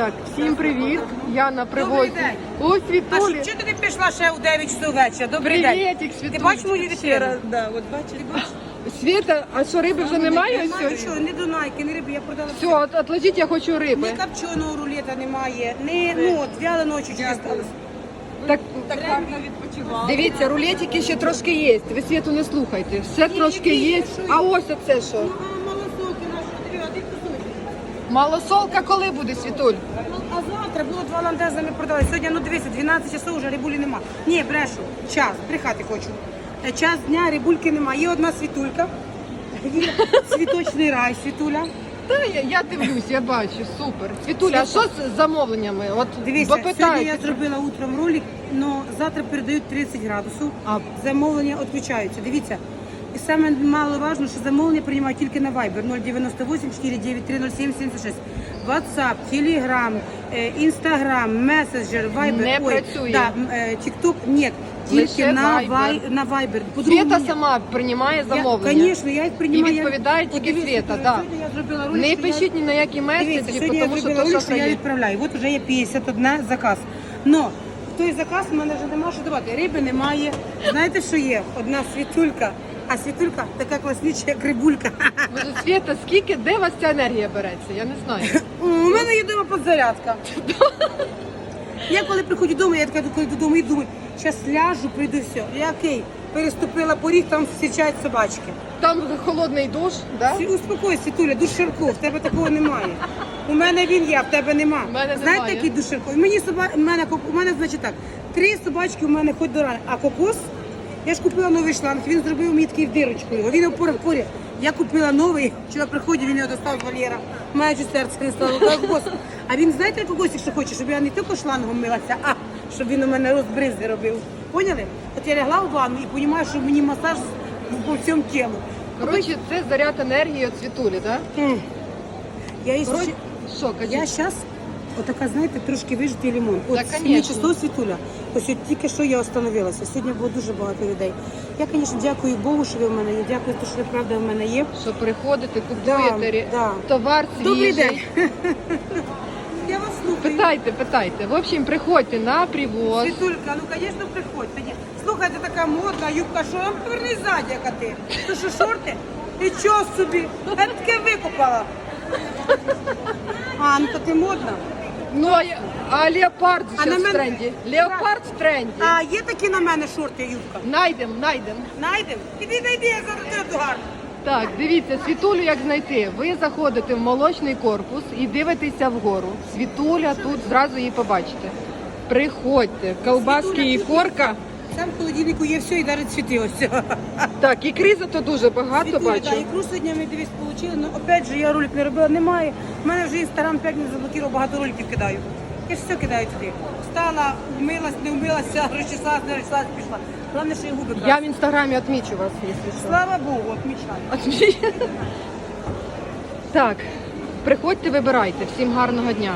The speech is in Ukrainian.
Так, всім привіт. Я на привозі. Добрий день. А Світулі. що ти не пішла ще у 9 часов вечора? Добрий день. Привітик, Світулі. Ти бачиш мою дитину? да, от бачиш. Світа, а що риби вже немає Немає сьогодні? що, не дунайки, не риби, я продала Все, от, отложіть, я хочу Ні риби. копченого рулета немає, не, ну, от, вяла ночі тільки сталося. Так, відпочивала. дивіться, рулетики ще трошки є. Ви світу не слухайте. Все трошки є. А ось оце що? Ну, а наші, диви, один кусочок. Малосолка коли буде, Світуль? А завтра було два ландеза, ми продали. Сьогодні, ну дивися, 12 часов вже рибулі нема. Ні, брешу, час, брехати хочу. Е, Час дня, рибульки нема. Є одна світулька, є цвіточний рай, світуля. Та я, я дивлюсь, я бачу, супер. Світуля, а що з замовленнями? От Дивіться, сьогодні я зробила утром ролик, але завтра передають 30 градусів, А. замовлення відключаються. Дивіться. І саме мало важливо, що замовлення приймають тільки на Viber 098 493 0776. WhatsApp, Telegram, е, Instagram, Messenger, Viber. Не ой, працює. Да, е, TikTok, ні, Лише тільки на Viber. Viber. На Viber. По-другому Світа ні. сама приймає замовлення. Я, звісно, я їх приймаю. І відповідає я- тільки От дивіться, Світа, сьогодні да. Я зробила ролик, Не що я- пишіть ні на які Дивіться, меседжі, сьогодні я тому що зробила то ролик, що що я є. відправляю. От вже є 51 заказ. Но той заказ в мене вже нема що давати. Риби немає. Знаєте, що є? Одна світулька, а світулька така класніча, як рибулька. Боже, Світа, скільки, де у вас ця енергія береться? Я не знаю. У мене є вдома підзарядка. Я коли приходжу додому, я така коли додому і думаю, зараз ляжу, прийду все. Я окей, переступила поріг, там зустрічають собачки. Там холодний душ, да? Всі Успокойся, Туля, душ в тебе такого немає. У мене він є, а в тебе нема. У мене Знаєте, немає. який душ? Мені соба... у мене, коп- у мене, значить так, три собачки у мене хоч до рани, а кокос, я ж купила новий шланг, він зробив мені такий в дирочку його, він опорив поряд. Я купила новий, вчора приходив, він його достав з вольєра. Чуть серце не стало. «Кокос». А він знаєте, кокосик, що хоче, щоб я не тільки шлангом милася, а щоб він у мене розбризи робив. Поняли? От я лягла в ванну і розумію, що мені масаж по всьому тілу. Коротше, це заряд енергії від світулі, так? Якщо що, я зараз, отака, знаєте, трошки вижитий лимон. От 7 конечно. світуля. Ось от тільки що я остановилася. Сьогодні було дуже багато людей. Я, звісно, дякую Богу, що ви в мене є. Дякую, що ви правда в мене є. Що приходите, Да, купуєте рі- да. товар Добрий день. Я вас слухаю. Питайте, питайте. В общем, приходьте на привоз. Світулька, ну, звісно, приходьте. Ні. Слухай, така модна, юбка, що вам повернись ззаді, яка ти. То що шорти? І чого собі? Я таке викупала. А, ну то ти модна. Ну, а, я- а леопард А зараз на в мене- тренді. Леопард в тренді. А є такі на мене шорти, юбка? Найдем, найдем. Найдем? Іди, найди, я зараз тебе гарно. Так, дивіться, світулю як знайти. Ви заходите в молочний корпус і дивитеся вгору. Світуля тут зразу її побачите. Приходьте, колбаски і корка. Там в холодильнику є все і навіть цвіти ось. цього. Так, і криза то дуже багато Світулі, бачу. да, ікру сьогодні ми дивись отримали, але опять же я ролик не робила, немає. У мене вже інстаграм 5 не заблокував, багато роликів кидаю. Я ж все кидаю туди. Встала, вмилась, не вмилася, розчесалась, не розчесалась, пішла. Головне, що я губи Я в інстаграмі відмічу вас, якщо що. Слава Богу, отмічаю. Отмічу. Так, приходьте, вибирайте. Всім гарного дня.